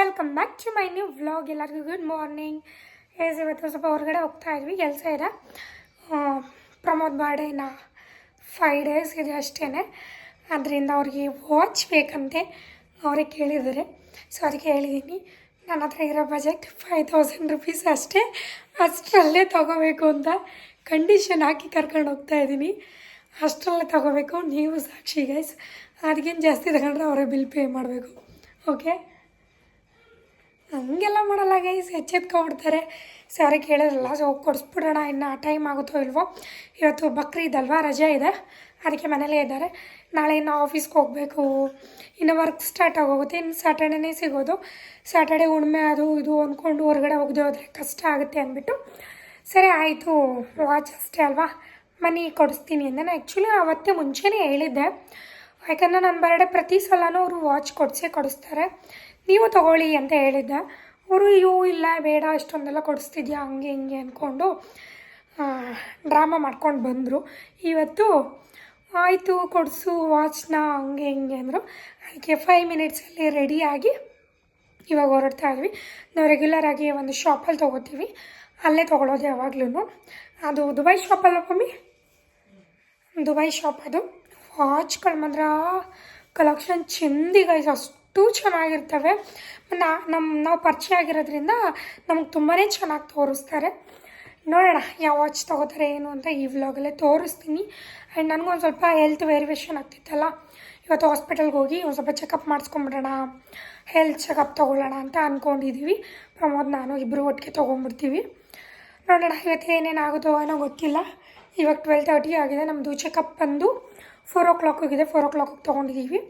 Welcome back to my new vlog ಎಲ್ಲರಿಗೂ good morning yes ಇವತ್ತು ಸ್ವಲ್ಪ ಹೊರಗಡೆ ಹೋಗ್ತಾ ಇದ್ವಿ. ಕೆಲಸ ಇದೆ. ಪ್ರಮೋದ್ ಬಾಡೇನ ಫೈವ್ ಡೇಸ್ ಇದೆ ಅಷ್ಟೇ ಅದರಿಂದ ಅವ್ರಿಗೆ ವಾಚ್ ಬೇಕಂತೆ ಅವ್ರಿಗೆ ಕೇಳಿದ್ದಾರೆ. ಸೊ ಅದಕ್ಕೆ ಹೇಳಿದ್ದೀನಿ ನನ್ನ ಹತ್ರ ಇರೋ ಬಜೆಟ್ ಫೈವ್ ತೌಸಂಡ್ ರುಪೀಸ್ ಅಷ್ಟೇ. ಅಷ್ಟರಲ್ಲೇ ತಗೋಬೇಕು ಅಂತ ಕಂಡೀಷನ್ ಹಾಕಿ ಕರ್ಕೊಂಡು ಹೋಗ್ತಾ ಇದ್ದೀನಿ. ಅಷ್ಟರಲ್ಲೇ ತಗೋಬೇಕು. ನೀವು ಸಾಕ್ಷಿ ಗೈಸ್ ಅದಕ್ಕೇನು ಜಾಸ್ತಿ ತಗೊಂಡ್ರೆ ಅವರೇ ಬಿಲ್ ಪೇ ಮಾಡಬೇಕು. ಓಕೆ ಹಂಗೆಲ್ಲ ಮಾಡಲ್ಲ ಗೈಸ್ ಎಚ್ಚೆತ್ಕೊಬಿಡ್ತಾರೆ ಸರಿ ಕೇಳಿದ್ರಲ್ಲ ಸೊ ಕೊಡಿಸ್ಬಿಡೋಣ, ಇನ್ನು ಟೈಮ್ ಆಗುತ್ತೋ ಇಲ್ವೋ. ಇವತ್ತು ಬಕ್ರೀದ್ ಅಲ್ವಾ ರಜೆ ಇದೆ. ಅದಕ್ಕೆ ಮನೇಲೇ ಇದ್ದಾರೆ. ನಾಳೆ ಇನ್ನು ಆಫೀಸ್ಗೆ ಹೋಗಬೇಕು. ಇನ್ನು ವರ್ಕ್ ಸ್ಟಾರ್ಟ್ ಆಗೋಗುತ್ತೆ. ಇನ್ನು ಸ್ಯಾಟರ್ಡೇನೇ ಸಿಗೋದು. ಸ್ಯಾಟರ್ಡೆ ಉಣ್ಮೆ ಅದು ಇದು ಅಂದ್ಕೊಂಡು ಹೊರಗಡೆ ಹೋಗದೆ ಹೋದರೆ ಕಷ್ಟ ಆಗುತ್ತೆ ಅಂದ್ಬಿಟ್ಟು. ಸರಿ, ಆಯಿತು. ವಾಚ್ ಅಷ್ಟೇ ಅಲ್ವಾ? ಮನಿ ಕೊಡಿಸ್ತೀನಿ ಅಂದೆ. ನಾನು ಆ್ಯಕ್ಚುಲಿ ಅವತ್ತೇ ಮುಂಚೆನೇ ಹೇಳಿದ್ದೆ. ಯಾಕಂದರೆ ನನ್ನ ಬರ್ಡೆ ಪ್ರತಿ ಸಲನೂ ಅವರು ವಾಚ್ ಕೊಡಿಸೇ ಕೊಡಿಸ್ತಾರೆ. ನೀವು ತಗೊಳ್ಳಿ ಅಂತ ಹೇಳಿದ್ದೆ. ಅವರು ಇವು ಇಲ್ಲ, ಬೇಡ, ಅಷ್ಟೊಂದೆಲ್ಲ ಕೊಡಿಸ್ತಿದ್ಯಾ, ಹಂಗೆ, ಹಿಂಗೆ ಅಂದ್ಕೊಂಡು ಡ್ರಾಮಾ ಮಾಡ್ಕೊಂಡು ಬಂದರು. ಇವತ್ತು, ಆಯಿತು, ಕೊಡಿಸು ವಾಚ್ನ ಹಂಗೆ, ಹಿಂಗೆ ಅಂದರು. ಅದಕ್ಕೆ ಫೈವ್ ಮಿನಿಟ್ಸಲ್ಲಿ ರೆಡಿಯಾಗಿ ಇವಾಗ ಹೊರಡ್ತಾ ಇದ್ವಿ. ನಾವು ರೆಗ್ಯುಲರ್ ಆಗಿ ಒಂದು ಶಾಪಲ್ಲಿ ತೊಗೋತೀವಿ. ಅಲ್ಲೇ ತೊಗೊಳೋದು ಯಾವಾಗ್ಲೂ ಅದು ದುಬೈ ಶಾಪಲ್ಲ ಮಮ್ಮಿ? ದುಬೈ ಶಾಪ್ ಅದು. ವಾಚ್ಗಳು ಮಾತ್ರ ಕಲೆಕ್ಷನ್ ಗೈಸ್ ಅಷ್ಟು ಚೆನ್ನಾಗಿರ್ತವೆ. ನಾ ನಮ್ಮ ನಾವು ಪರಿಚಯ ಆಗಿರೋದ್ರಿಂದ ನಮಗೆ ತುಂಬಾ ಚೆನ್ನಾಗಿ ತೋರಿಸ್ತಾರೆ. ನೋಡೋಣ ಯಾವ ವಾಚ್ ತೊಗೋತಾರೆ, ಏನು ಅಂತ ಈ ವ್ಲಾಗಲ್ಲೇ ತೋರಿಸ್ತೀನಿ. ಆ್ಯಂಡ್ ನನಗೊಂದು ಸ್ವಲ್ಪ ಹೆಲ್ತ್ ವೇರಿಯೇಷನ್ ಆಗ್ತಿತ್ತಲ್ಲ, ಇವತ್ತು ಹಾಸ್ಪಿಟಲ್ಗೆ ಹೋಗಿ ಒಂದು ಸ್ವಲ್ಪ ಚೆಕಪ್ ಮಾಡಿಸ್ಕೊಂಬಿಡೋಣ ಹೆಲ್ತ್ ಚೆಕಪ್ ತೊಗೊಳ್ಳೋಣ ಅಂತ ಅಂದ್ಕೊಂಡಿದ್ದೀವಿ ಪ್ರಮೋದ್, ನಾನು ಇಬ್ಬರು ಒಟ್ಟಿಗೆ ತೊಗೊಂಡ್ಬಿಡ್ತೀವಿ ನೋಡೋಣ ಇವತ್ತು ಏನೇನಾಗುತ್ತೋ ಅನ್ನೋ ಗೊತ್ತಿಲ್ಲ. ಇವಾಗ ಟ್ವೆಲ್ ತರ್ಟಿ ಆಗಿದೆ ನಮ್ಮದು ಚೆಕಪ್ ಬಂದು ಫೋರ್ ಓ ಕ್ಲಾಕ್ ಹೋಗಿದೆ. ಫೋರ್ ಓ ಕ್ಲಾಕಿಗೆ ತೊಗೊಂಡಿದ್ದೀವಿ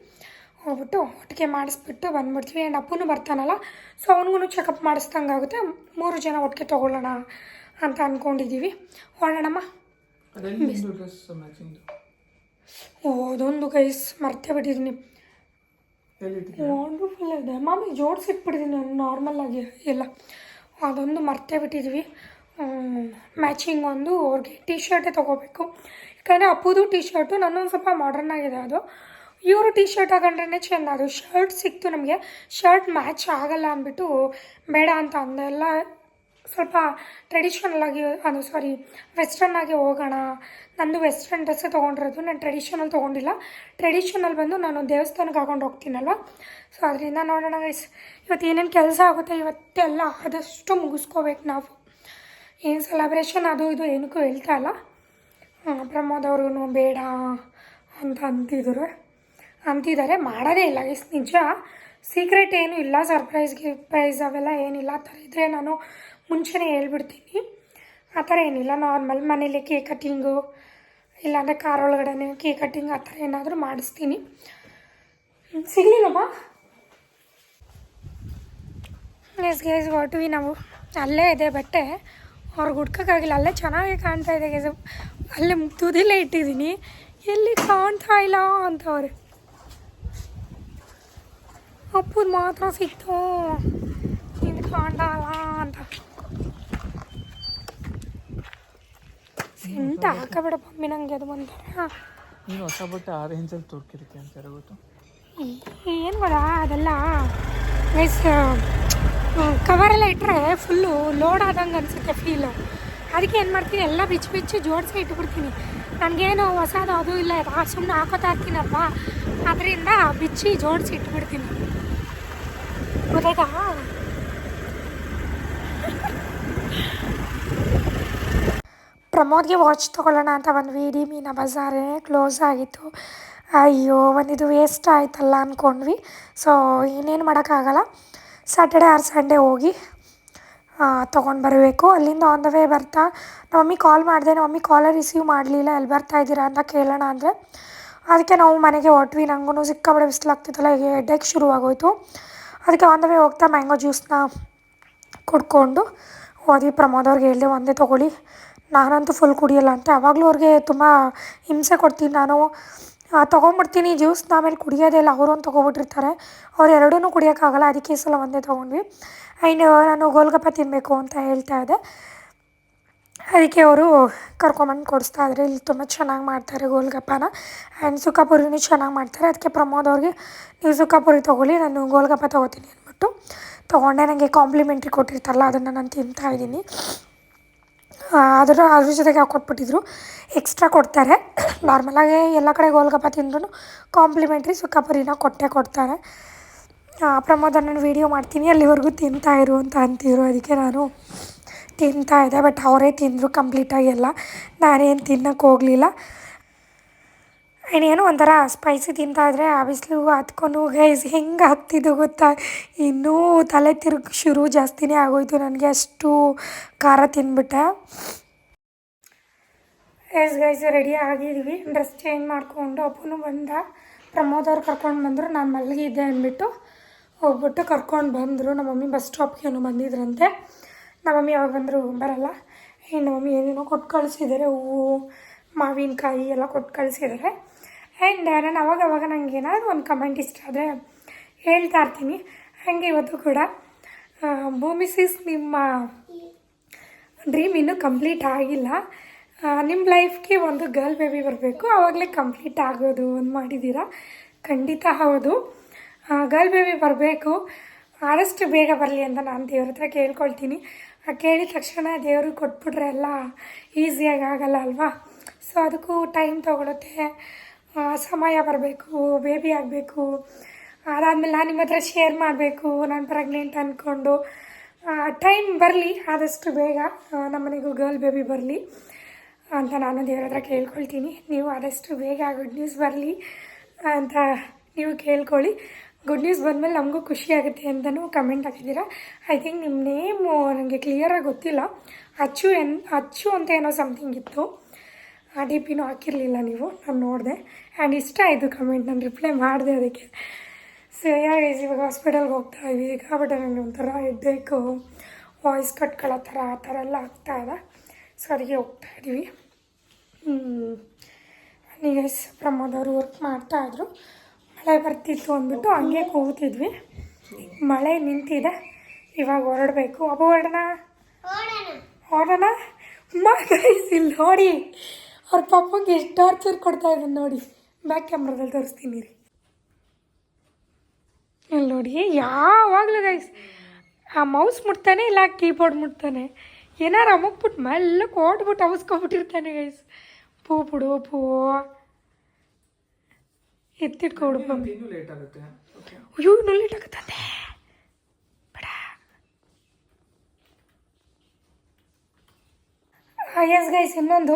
ಹೋಗ್ಬಿಟ್ಟು ಒಟ್ಟಿಗೆ ಮಾಡಿಸ್ಬಿಟ್ಟು ಬಂದ್ಬಿಡ್ತೀವಿ. ಆ್ಯಂಡ್ ಅಪ್ಪನೂ ಬರ್ತಾನಲ್ಲ. ಸೊ ಅವ್ನಿಗೂ ಚೆಕಪ್ ಮಾಡಿಸ್ದಂಗೆ ಆಗುತ್ತೆ. ಮೂರು ಜನ ಒಟ್ಟಿಗೆ ತೊಗೊಳ್ಳೋಣ ಅಂತ ಅಂದ್ಕೊಂಡಿದ್ದೀವಿ ಹೊರಡೋಣಮ್ಮ ಓ ಅದೊಂದು ಗೈಸ್ ಮರ್ತೇ ಬಿಟ್ಟಿದ್ದೀನಿ ವಂಡರ್ಫುಲ್ ಇದೆ ಮಾಮಿ ಜೋಡಿಸಿಟ್ಬಿಟ್ಟಿದ್ದೀನಿ ನಾರ್ಮಲಾಗಿ ಎಲ್ಲ. ಅದೊಂದು ಮರ್ತೇ ಬಿಟ್ಟಿದ್ವಿ. ಮ್ಯಾಚಿಂಗ್ ಒಂದು ಅವ್ರಿಗೆ ಟೀ ಶರ್ಟೇ ತೊಗೋಬೇಕು. ಯಾಕಂದರೆ ಅಪ್ಪುದು ಟಿ ಶರ್ಟು ನನ್ನೊಂದು ಸ್ವಲ್ಪ ಮಾಡರ್ನ್ ಆಗಿದೆ ಅದು. ಇವರು ಟಿ ಶರ್ಟ್ ಹಾಕೊಂಡ್ರೇ ಚೆಂದ. ಅದು ಶರ್ಟ್ ಸಿಕ್ತು ನಮಗೆ. ಶರ್ಟ್ ಮ್ಯಾಚ್ ಆಗಲ್ಲ ಅಂದ್ಬಿಟ್ಟು ಬೇಡ ಅಂತ ಅಂದೆಲ್ಲ ಸ್ವಲ್ಪ ಟ್ರೆಡಿಷನಲ್ ಆಗಿ, ಅದು ಸಾರಿ ವೆಸ್ಟರ್ನ್ ಆಗಿ ಹೋಗೋಣ. ನಂದು ವೆಸ್ಟರ್ನ್ ಡ್ರೆಸ್ಸೇ ತೊಗೊಂಡಿರೋದು ನಾನು ಟ್ರೆಡಿಷನಲ್ ತೊಗೊಂಡಿಲ್ಲ. ಟ್ರೆಡಿಷನಲ್ ಬಂದು ನಾನು ದೇವಸ್ಥಾನಕ್ಕೆ ಹಾಕೊಂಡು ಹೋಗ್ತೀನಲ್ವ? ಸೊ ಅದರಿಂದ ನೋಡೋಣ ಗೈಸ್ ಇವತ್ತು ಏನೇನು ಕೆಲಸ ಆಗುತ್ತೆ ಇವತ್ತೆಲ್ಲ ಆದಷ್ಟು ಮುಗಿಸ್ಕೋಬೇಕು ನಾವು. ಏನು ಸೆಲೆಬ್ರೇಷನ್ ಅದು ಇದು ಏನಕ್ಕೂ ಹೇಳ್ತಾ ಇಲ್ಲ. ಪ್ರಮೋದ್ ಅವ್ರಿಗೂ ಬೇಡ ಅಂತ ಅಂತಿದ್ರು. ಅಂತಿದ್ದಾರೆ, ಮಾಡೋದೇ ಇಲ್ಲ. ಎಸ್ ನಿಜ. ಸೀಕ್ರೆಟ್ ಏನೂ ಇಲ್ಲ ಸರ್ಪ್ರೈಸ್ ಪ್ರೈಸ್ ಅವೆಲ್ಲ ಏನಿಲ್ಲ. ಆ ಥರ ಇದ್ದರೆ ನಾನು ಮುಂಚೆನೇ ಹೇಳ್ಬಿಡ್ತೀನಿ. ಆ ಥರ ಏನಿಲ್ಲ. ನಾರ್ಮಲ್ ಮನೇಲಿ ಕೇಕ್ ಕಟ್ಟಿಂಗು ಇಲ್ಲಾಂದರೆ ಕಾರ್ ಒಳಗಡೆ ಕೇಕ್ ಕಟ್ಟಿಂಗ್ ಆ ಥರ ಏನಾದರೂ ಮಾಡಿಸ್ತೀನಿ. ಸಿಗ್ಲಿಲ್ಲಮ್ಮ ಎಸ್ ಗೇಸ್ ಹೊರಟ್ವಿ ನಾವು ಅಲ್ಲೇ ಇದೆ, ಬಟ್ಟೆ. ಅವ್ರಿಗೆ ಹುಡ್ಕೋಕ್ಕಾಗಿಲ್ಲ. ಅಲ್ಲೇ ಚೆನ್ನಾಗಿ ಕಾಣ್ತಾ ಇದೆ ಗೇಸ್ ಅಲ್ಲೇ ತುದಿಲೇ ಇಟ್ಟಿದ್ದೀನಿ. ಎಲ್ಲಿ ಕಾಣ್ತಾ ಇಲ್ಲ ಅಂತವ್ರೆ ಅಪ್ಪದ ಮಾತ್ರ ಸಿಕ್ತು. ಇದು ಕಾಣ್ತಾಲ ಅಂತ. ಸೆಂಟ್ ಹಾಕಬೇಡ ಪಮ್ಮಿ ನನಗೆ ಅದು ಒಂಥರ ನೀನು ಹೊಸ ಬಟ್ಟೆ ಆ ರೇಂಜಲ್ಲಿ ತೋರ್ಕಿರುತ್ತೆ ಅಂತಾರೆ ಗೊತ್ತು? ಏನು ಗೊತ್ತಾ? ಅದೆಲ್ಲ ಗೈಸ್ ಕವರೆಲ್ಲ ಇಟ್ಟರೆ ಫುಲ್ಲು ಲೋಡ್ ಆದಂಗೆ ಅನಿಸುತ್ತೆ ಫೀಲು ಅದಕ್ಕೆ ಏನು ಮಾಡ್ತೀನಿ? ಎಲ್ಲ ಬಿಚ್ಚಿ ಬಿಚ್ಚಿ ಜೋಡಿಸಿ ಇಟ್ಬಿಡ್ತೀನಿ. ನನಗೇನು ಹೊಸದು ಅದು ಇಲ್ಲ. ಸುಮ್ಮನೆ ಹಾಕೋತಾ ಇರ್ತೀನಪ್ಪ ಅದರಿಂದ ಬಿಚ್ಚಿ ಜೋಡಿಸಿ ಇಟ್ಬಿಡ್ತೀನಿ. ಗೊತ್ತಾಯ್ತಾ? ಪ್ರಮೋದ್ಗೆ ವಾಚ್ ತೊಗೊಳ್ಳೋಣ ಅಂತ ಬಂದ್ವಿ ಇಡೀ ಮೀನ ಬಜಾರೇ ಕ್ಲೋಸ್ ಆಗಿತ್ತು. ಅಯ್ಯೋ, ಒಂದಿದು ವೇಸ್ಟ್ ಆಯ್ತಲ್ಲ ಅಂದ್ಕೊಂಡ್ವಿ ಸೊ ಇನ್ನೇನು ಮಾಡೋಕ್ಕಾಗಲ್ಲ. ಸ್ಯಾಟರ್ಡೆ ಆರ್ ಸಂಡೇ ಹೋಗಿ ತೊಗೊಂಡು ಬರಬೇಕು. ಅಲ್ಲಿಂದ ಆನ್ ದ ವೇ ಬರ್ತಾ ನಮ್ಮ ಮಮ್ಮಿ ಕಾಲ್ ಮಾಡಿದೆ ನಮ್ಮ ಮಮ್ಮಿ ಕಾಲೇ ರಿಸೀವ್ ಮಾಡಲಿಲ್ಲ ಎಲ್ಲಿ ಬರ್ತಾ ಇದ್ದೀರಾ ಅಂತ ಕೇಳೋಣ ಅಂದರೆ, ಅದಕ್ಕೆ ನಾವು ಮನೆಗೆ ಹೊಟ್ವಿ ನನಗೂ ಸಿಕ್ಕಾಬಡೆ ಬಿಸಿಲಾಗ್ತಿತ್ತಲ್ಲ ಈಗ ಹೆಡ್ಡೇಕ್ ಶುರುವಾಗೋಯಿತು ಅದಕ್ಕೆ ಆನ್ ದ ವೇ ಹೋಗ್ತಾ ಮ್ಯಾಂಗೋ ಜ್ಯೂಸ್ನ ಕುಡ್ಕೊಂಡು ಹೋದ್ವಿ. ಪ್ರಮೋದ್ ಅವ್ರಿಗೆ ಹೇಳಿದೆ, ಒಂದೇ ತೊಗೊಳ್ಳಿ. ನಾನಂತೂ ಫುಲ್ ಕುಡಿಯಲ್ಲ. ಅಂತ. ಯಾವಾಗಲೂ ಅವ್ರಿಗೆ ತುಂಬ ಹಿಂಸೆ ಕೊಡ್ತೀನಿ ನಾನು. ತೊಗೊಂಬಿಡ್ತೀನಿ ಜ್ಯೂಸ್ನ ಆಮೇಲೆ ಕುಡಿಯೋದೇ ಇಲ್ಲ, ಅವರು ಒಂದು ತೊಗೊಬಿಟ್ಟಿರ್ತಾರೆ ಅವ್ರು ಎರಡೂ ಕುಡಿಯೋಕ್ಕಾಗಲ್ಲ, ಅದಕ್ಕೆ ಸಲ ಒಂದೇ ತೊಗೊಂಡ್ವಿ. ಆ್ಯಂಡ್ ನಾನು ಗೋಲ್ಗಪ್ಪ ತಿನ್ನಬೇಕು ಅಂತ ಹೇಳ್ತಾ ಇದ್ದೆ. ಅದಕ್ಕೆ ಅವರು ಕರ್ಕೊಂಬಂದು ಕೊಡಿಸ್ತಾ ಇದ್ದಾರೆ ಇಲ್ಲಿ ತುಂಬ ಚೆನ್ನಾಗಿ ಮಾಡ್ತಾರೆ ಗೋಲ್ಗಪ್ಪನ. ಆ್ಯಂಡ್ ಸುಖಾಪುರಿನೂ ಚೆನ್ನಾಗಿ ಮಾಡ್ತಾರೆ. ಅದಕ್ಕೆ ಪ್ರಮೋದ್ ಅವ್ರಿಗೆ, ನೀವು ಸುಖಾಪುರಿ ತೊಗೊಳ್ಳಿ, ನಾನು ಗೋಲ್ಗಪ್ಪ ತೊಗೋತೀನಿ ಅಂದ್ಬಿಟ್ಟು ತೊಗೊಂಡೆ. ನನಗೆ ಕಾಂಪ್ಲಿಮೆಂಟ್ರಿ ಕೊಟ್ಟಿರ್ತಾರಲ್ಲ, ಅದನ್ನು ನಾನು ತಿಂತಾ ಇದ್ದೀನಿ. ಅದರ ಅದ್ರ ಜೊತೆಗೆ ಹಾಕ್ಕೊಟ್ಬಿಟ್ಟಿದ್ರು ಎಕ್ಸ್ಟ್ರಾ ಕೊಡ್ತಾರೆ. ನಾರ್ಮಲಾಗಿ ಎಲ್ಲ ಕಡೆ ಗೋಲ್ಗಪ್ಪ ತಿಂದ್ರೂ ಕಾಂಪ್ಲಿಮೆಂಟ್ರಿ ಸುಕ್ಕಾಪುರಿನ ಕೊಟ್ಟೇ ಕೊಡ್ತಾರೆ. ಪ್ರಮೋದ ನಾನು ವೀಡಿಯೋ ಮಾಡ್ತೀನಿ, ಅಲ್ಲಿವರೆಗೂ ತಿಂತಾ ಇರು ಅಂತ ಅಂತಿದ್ರು. ಅದಕ್ಕೆ ನಾನು ತಿಂತಾ ಇದ್ದೆ ಬಟ್ ಅವರೇ ತಿಂದರು ಕಂಪ್ಲೀಟಾಗಿ ಎಲ್ಲ. ನಾನೇನು ತಿನ್ನೋಕ್ಕೆ ಹೋಗಲಿಲ್ಲ. ಇನ್ನೇನು ಒಂಥರ ಸ್ಪೈಸಿ ತಿಂತಾ ಇದ್ರೆ ಆ ಬಿಸಿಲು ಹತ್ಕೊಂಡು ಗೈಸ್ ಹೆಂಗೆ ಹತ್ತಿದ್ದು ಗೊತ್ತಾ? ಇನ್ನೂ ತಲೆ ತಿರುಗಿ ಶುರು ಜಾಸ್ತಿನೇ ಆಗೋಯ್ತು ನನಗೆ, ಅಷ್ಟು ಖಾರ ತಿಂದ್ಬಿಟ್ಟೆ ಎಸ್ ಗೈಸ್ ರೆಡಿ ಆಗಿದ್ವಿ ಡ್ರೆಸ್ ಚೇಂಜ್ ಮಾಡಿಕೊಂಡು ಅಪ್ಪನು ಬಂದ. ಪ್ರಮೋದ್ ಅವ್ರು ಕರ್ಕೊಂಡು ಬಂದರು, ನಾನು ಮಲಗಿದ್ದೆ ಅಂದ್ಬಿಟ್ಟು ಹೋಗ್ಬಿಟ್ಟು ಕರ್ಕೊಂಡು ಬಂದರು. ನಮ್ಮ ಮಮ್ಮಿ ಬಸ್ ಸ್ಟಾಪ್ಗೆ ಏನೋ ಬಂದಿದ್ರಂತೆ. ನಮ್ಮ ಮಮ್ಮಿ ಯಾವಾಗ ಬಂದರು ಬರಲ್ಲ. ಏನು ನಮ್ಮ ಮಮ್ಮಿ ಏನೇನೋ ಕೊಟ್ಟು ಕಳಿಸಿದ್ದಾರೆ ಹೂವು, ಮಾವಿನಕಾಯಿ ಎಲ್ಲ ಕೊಟ್ಟು ಕಳಿಸಿದ್ದಾರೆ ಆ್ಯಂಡ್ ನಾನು ಅವಾಗವಾಗ ಅವಾಗ ನನಗೆ ಏನಾದರೂ ಒಂದು ಕಮೆಂಟ್ ಇಷ್ಟ ಆದರೆ ಹೇಳ್ತಾ ಇರ್ತೀನಿ. ಹಾಗೆ ಇವತ್ತು ಕೂಡ ಭೂಮಿ ಸಿಸ್ ನಿಮ್ಮ ಡ್ರೀಮ್ ಇನ್ನೂ ಕಂಪ್ಲೀಟ್ ಆಗಿಲ್ಲ. ನಿಮ್ಮ ಲೈಫ್ಗೆ ಒಂದು ಗರ್ಲ್ ಬೇಬಿ ಬರಬೇಕು. ಆವಾಗಲೇ ಕಂಪ್ಲೀಟ್ ಆಗೋದು ಒಂದು ಮಾಡಿದ್ದೀರಾ ಖಂಡಿತ ಹೌದು. ಗರ್ಲ್ ಬೇಬಿ ಬರಬೇಕು. ಆದಷ್ಟು ಬೇಗ ಬರಲಿ ಅಂತ ನಾನು ದೇವ್ರ ಹತ್ರ ಕೇಳ್ಕೊಳ್ತೀನಿ. ಕೇಳಿದ ತಕ್ಷಣ ದೇವರು ಕೊಟ್ಬಿಟ್ರೆ ಎಲ್ಲ ಈಸಿಯಾಗಿ ಆಗಲ್ಲ ಅಲ್ವಾ? ಸೊ ಅದಕ್ಕೂ ಟೈಮ್ ತೊಗೊಳುತ್ತೆ. ಸಮಯ ಬರಬೇಕು ಬೇಬಿ ಆಗಬೇಕು. ಅದಾದಮೇಲೆ ನಾನು ನಿಮ್ಮ ಹತ್ರ ಶೇರ್ ಮಾಡಬೇಕು, ನಾನು ಪ್ರೆಗ್ನೆಂಟ್ ಅಂದ್ಕೊಂಡು ಟೈಮ್ ಬರಲಿ, ಆದಷ್ಟು ಬೇಗ ನಮ್ಮನೆಗೂ ಗರ್ಲ್ ಬೇಬಿ ಬರಲಿ ಅಂತ ನಾನು ದೇವ್ರ ಹತ್ರ ಕೇಳ್ಕೊಳ್ತೀನಿ. ನೀವು ಆದಷ್ಟು ಬೇಗ ಗುಡ್ ನ್ಯೂಸ್ ಬರಲಿ ಅಂತ ನೀವು ಕೇಳ್ಕೊಳ್ಳಿ. ಗುಡ್ ನ್ಯೂಸ್ ಬಂದಮೇಲೆ ನಮಗೂ ಖುಷಿ ಆಗುತ್ತೆ ಅಂತಲೂ ಕಮೆಂಟ್ ಹಾಕಿದ್ದೀರಾ. ಐ ಥಿಂಕ್ ನಿಮ್ಮ ನೇಮು ನನಗೆ ಕ್ಲಿಯರಾಗಿ ಗೊತ್ತಿಲ್ಲ. ಅಚ್ಚು ಎನ್, ಅಚ್ಚು ಅಂತ ಏನೋ ಸಮಥಿಂಗ್ ಇತ್ತು. ಆ ಡಿ ಪಿನೂ ಹಾಕಿರಲಿಲ್ಲ ನೀವು ನಾನು ನೋಡಿದೆ. ಆ್ಯಂಡ್ ಇಷ್ಟ ಆಯಿತು ಕಮೆಂಟ್ ನಾನು ರಿಪ್ಲೈ ಮಾಡಿದೆ ಅದಕ್ಕೆ. ಸೊ ಯಾವಾಗ ಇವಾಗ ಹಾಸ್ಪಿಟಲ್ಗೆ ಹೋಗ್ತಾ ಇದ್ವಿ ಸಿಕ್ಕಾಪಟ್ಟೆ ನನಗೆ ಒಂಥರ ಹೆಡ್ಡೇಕು ವಾಯ್ಸ್ ಕಟ್ಕೊಳ್ಳೋ ಥರ ಆ ಥರ ಎಲ್ಲ ಆಗ್ತಾ ಇದೆ. ಸೊ ಅದಕ್ಕೆ ಹೋಗ್ತಾ ಇದ್ದೀವಿ. ನನಗೆ ಪ್ರಮೋದ್ ಅವರು ವರ್ಕ್ ಮಾಡ್ತಾಯಿದ್ರು ಮಳೆ ಬರ್ತಿತ್ತು ಅಂದ್ಬಿಟ್ಟು ಹಂಗೆ ಕೂತಿದ್ವಿ. ಮಳೆ ನಿಂತಿದೆ. ಇವಾಗ ಹೊರಡಬೇಕು. ಒಬ್ಬ ಹೊರಡೋಣ? ಹೊರಡೋಣ. ಗೈಸ್ ಇಲ್ಲಿ ನೋಡಿ. ಅವ್ರ ಪಪ್ಪಂಗೆ ಎಷ್ಟು ಟಾರ್ಚರ್ ಕೊಡ್ತಾ ಇದ್ದಾನೆ ನೋಡಿ. ಬ್ಯಾಕ್ ಕ್ಯಾಮ್ರಾದಲ್ಲಿ ತೋರಿಸ್ತೀನಿ ರೀ. ಇಲ್ಲಿ ನೋಡಿ ಯಾವಾಗಲೂ ಗೈಸ್ ಆ ಮೌಸ್ ಮುಟ್ತಾನೆ ಇಲ್ಲ ಕೀಬೋರ್ಡ್ ಮುಟ್ತಾನೆ. ಏನಾರು ಅಮಕ್ಬಿಟ್ಟು ಮೆಲ್ಲ ಕೊಟ್ಬಿಟ್ಟು ಅವಸ್ಕೊಬಿಟ್ಟಿರ್ತಾನೆ ಗೈಸ್ ಪೂ ಬಿಡು ಪೂ. ಎತ್ತಿಟ್ಕೊಬಿಡು ಅಯ್ಯೋ ಇನ್ನೂ ಲೇಟ್ ಆಗುತ್ತೆ ಓಕೆ ಅಯ್ಯೋ ಇನ್ನೂ ಲೇಟ್ ಆಗುತ್ತಂತೆ ಬೇಡ ಎಸ್ ಗೈಸ್ ಇನ್ನೊಂದು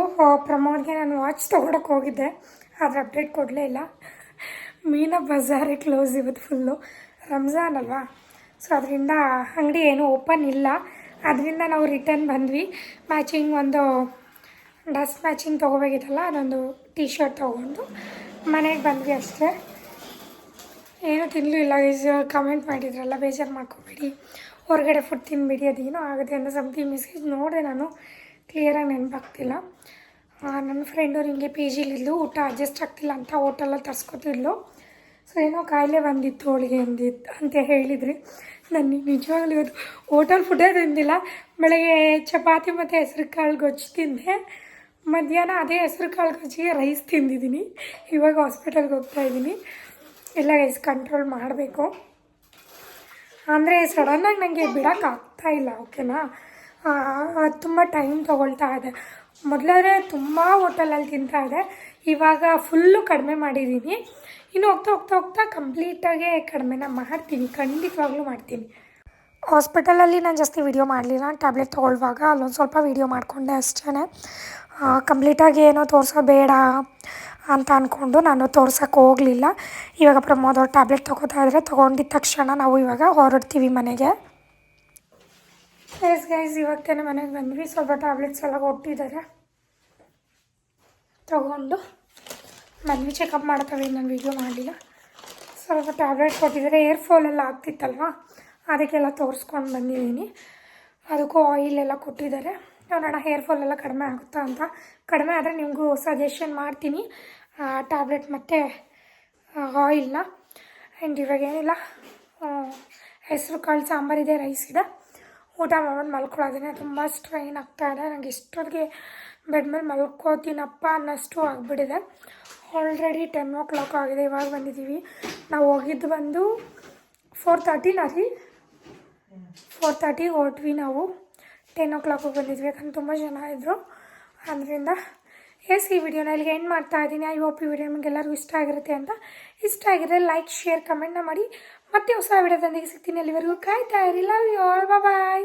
ಪ್ರಮೋದ್ಗೆ ನಾನು ವಾಚ್ ತೊಗೊಳಕ್ಕೆ ಹೋಗಿದ್ದೆ. ಆದರೆ ಅಪ್ಡೇಟ್ ಕೊಡಲೇ ಇಲ್ಲ. ಮೀನಾ ಬಜಾರೇ ಕ್ಲೋಸ್ ಇವತ್ತು ಫುಲ್ಲು ರಂಜಾನ್ ಅಲ್ವಾ? ಸೊ ಅದರಿಂದ ಅಂಗಡಿ ಏನೂ ಓಪನ್ ಇಲ್ಲ. ಅದರಿಂದ ನಾವು ರಿಟರ್ನ್ ಬಂದ್ವಿ. ಮ್ಯಾಚಿಂಗ್ ಒಂದು ಡಸ್ಟ್ ಮ್ಯಾಚಿಂಗ್ ತೊಗೋಬೇಕಿತ್ತಲ್ಲ, ಅದೊಂದು ಟೀ ಶರ್ಟ್ ತೊಗೊಂಡು ಮನೆಗೆ ಬಂದ್ವಿ ಅಷ್ಟೇ. ಏನೂ ತಿನ್ನಲೂ ಇಲ್ಲ ಈಸ್ ಕಮೆಂಟ್ ಮಾಡಿದ್ರಲ್ಲ, ಬೇಜಾರು ಮಾಡ್ಕೊಬೇಡಿ. ಹೊರಗಡೆ ಫುಡ್ ತಿನ್ಬಿಡಿ, ಅದೇನೋ ಆಗುತ್ತೆ ಅಂತ ಸಮಥಿಂಗ್ ಮೆಸೇಜ್ ನೋಡಿದೆ ನಾನು. ಕ್ಲಿಯರಾಗಿ ನೆನಪಾಗ್ತಿಲ್ಲ. ನನ್ನ ಫ್ರೆಂಡು ಹಿಂಗೆ ಪಿ ಜಿಲಿದ್ಲು ಊಟ ಅಡ್ಜಸ್ಟ್ ಆಗ್ತಿಲ್ಲ ಅಂತ ಹೋಟೆಲಲ್ಲಿ ತರ್ಸ್ಕೊತಿದ್ಲು ಸೊ ಏನೋ ಕಾಯಿಲೆ ಬಂದಿತ್ತು ಅವಳಿಗೆ ಅಂದಿತ್ತು ಅಂತ ಹೇಳಿದ್ರಿ. ನಾನು ನಿಜವಾಗ್ಲೂ ಇವತ್ತು ಹೋಟೆಲ್ ಫುಡ್ಡೇ ತಿಂದಿಲ್ಲ. ಬೆಳಗ್ಗೆ ಚಪಾತಿ ಮತ್ತು ಹೆಸ್ರು ಕಾಳು ಗೊಜ್ಜು ತಿಂದೆ. ಮಧ್ಯಾಹ್ನ ಅದೇ ಹೆಸ್ರು ಕಾಳು ಗೊಜ್ಜಿಗೆ ರೈಸ್ ತಿಂದಿದ್ದೀನಿ. ಇವಾಗ ಹಾಸ್ಪಿಟಲ್ಗೆ ಹೋಗ್ತಾ ಇದ್ದೀನಿ. ಎಲ್ಲ ರೈಸ್ ಕಂಟ್ರೋಲ್ ಮಾಡಬೇಕು. ಅಂದರೆ ಸಡನ್ನಾಗಿ ನನಗೆ ಬಿಡೋಕೆ ಆಗ್ತಾ ಓಕೆನಾ ತುಂಬ ಟೈಮ್ ತೊಗೊಳ್ತಾ ಇದೆ. ಮೊದಲಾದ್ರೆ ತುಂಬ ಹೋಟೆಲಲ್ಲಿ ತಿಂತಾ ಇದೆ. ಇವಾಗ ಫುಲ್ಲು ಕಡಿಮೆ ಮಾಡಿದ್ದೀನಿ ಇನ್ನು ಹೋಗ್ತಾ ಹೋಗ್ತಾ ಹೋಗ್ತಾ ಕಂಪ್ಲೀಟಾಗೆ ಕಡಿಮೆನ ಮಾಡ್ತೀನಿ. ಖಂಡಿತವಾಗ್ಲೂ ಮಾಡ್ತೀನಿ. ಹಾಸ್ಪಿಟಲಲ್ಲಿ ನಾನು ಜಾಸ್ತಿ ವೀಡಿಯೋ ಮಾಡಲಿಲ್ಲ. ಟ್ಯಾಬ್ಲೆಟ್ ತೊಗೊಳ್ಳುವಾಗ ಅಲ್ಲೊಂದು ಸ್ವಲ್ಪ ವೀಡಿಯೋ ಮಾಡಿಕೊಂಡೆ ಅಷ್ಟೇ ಕಂಪ್ಲೀಟಾಗಿ ಏನೋ ತೋರಿಸೋ ಬೇಡ ಅಂತ ಅಂದ್ಕೊಂಡು ನಾನು ತೋರ್ಸೋಕ್ಕೆ ಹೋಗಲಿಲ್ಲ. ಇವಾಗ ಪ್ರಮೋದ್ ಟ್ಯಾಬ್ಲೆಟ್ ತೊಗೋತಾ ಇದ್ರೆ. ತೊಗೊಂಡಿದ್ದ ತಕ್ಷಣ ನಾವು ಇವಾಗ ಹೊರಡ್ತೀವಿ ಮನೆಗೆ. ಎಸ್ ಗೈಸ್ ಇವಾಗ ಮನೆಗೆ ಬಂದ್ವಿ. ಸ್ವಲ್ಪ ಟ್ಯಾಬ್ಲೆಟ್ಸ್ ಎಲ್ಲ ಕೊಟ್ಟಿದ್ದಾರೆ. ತಗೊಂಡು ಮನೆ ಚೆಕಪ್ ಮಾಡ್ತವೆ. ನಾನು ವೀಡಿಯೋ ಮಾಡಲಿಲ್ಲ ಸ್ವಲ್ಪ ಟ್ಯಾಬ್ಲೆಟ್ ಕೊಟ್ಟಿದ್ದಾರೆ. ಏರ್ ಫಾಲ್ ಎಲ್ಲ ಆಗ್ತಿತ್ತಲ್ವ? ಅದಕ್ಕೆಲ್ಲ ತೋರಿಸ್ಕೊಂಡು ಬಂದಿದ್ದೀನಿ. ಅದಕ್ಕೂ ಆಯಿಲ್ ಎಲ್ಲ ಕೊಟ್ಟಿದ್ದಾರೆ. ನೋಡೋಣ ಹೇರ್ ಫಾಲ್ ಎಲ್ಲ ಕಡಿಮೆ ಆಗುತ್ತಾ ಅಂತ. ಕಡಿಮೆ ಆದರೆ ನಿಮಗೂ ಸಜೆಷನ್ ಮಾಡ್ತೀನಿ. ಟ್ಯಾಬ್ಲೆಟ್ ಮತ್ತು ಆಯಿಲ್ನ ಆ್ಯಂಡ್ ಇವಾಗ ಏನಿಲ್ಲ. ಹೆಸರು ಕಾಳು ಸಾಂಬಾರಿದೆ ರೈಸ್ ಇದೆ. ಊಟ ಮಾಡ್ಬಿಟ್ಟು ಮಲ್ಕೊಳ್ಳೋದಿನ ತುಂಬ ಸ್ಟ್ರೈನ್ ಆಗ್ತಾಯಿದೆ ನನಗೆ ಇಷ್ಟೊತ್ತಿಗೆ ಬೆಡ್ ಮೇಲೆ ಮಲ್ಕೋತೀನಪ್ಪ ಅನ್ನೋಷ್ಟು ಆಗಿಬಿಟ್ಟಿದೆ. ಆಲ್ರೆಡಿ ಟೆನ್ ಓ ಕ್ಲಾಕ್ ಆಗಿದೆ, ಇವಾಗ ಬಂದಿದ್ದೀವಿ. ನಾವು ಹೋಗಿದ್ದು ಬಂದು ಫೋರ್ ತರ್ಟಿನ ರೀ. ಫೋರ್ ತರ್ಟಿ ಹೊರಟ್ವಿ ನಾವು. ಟೆನ್ ಓ ಕ್ಲಾಕಿಗೆ ಬಂದಿದ್ವಿ, ಯಾಕಂದ್ರೆ ತುಂಬ ಜನ ಇದ್ದರು ಅದರಿಂದ ಎಸ್, ಈ ವಿಡಿಯೋನ ಇಲ್ಲಿಗೆ ಎಂಡ್ ಮಾಡ್ತಾ ಇದ್ದೀನಿ. ಐ ಹೋಪ್ ಈ ವಿಡಿಯೋ ನಿಮಗೆಲ್ಲರಿಗೂ ಇಷ್ಟ ಆಗಿರುತ್ತೆ ಅಂತ. ಇಷ್ಟ ಆಗಿದ್ರೆ ಲೈಕ್ ಶೇರ್ ಕಮೆಂಟ್ನ ಮಾಡಿ. ಮತ್ತೆ ಹೊಸ ವಿಡಿಯೋದೊಂದಿಗೆ ಸಿಗ್ತೀನಿ ಅಲ್ಲಿವರೆಗೂ. ಕಾಯ್ತಾ ಇರಿ. Love you all bye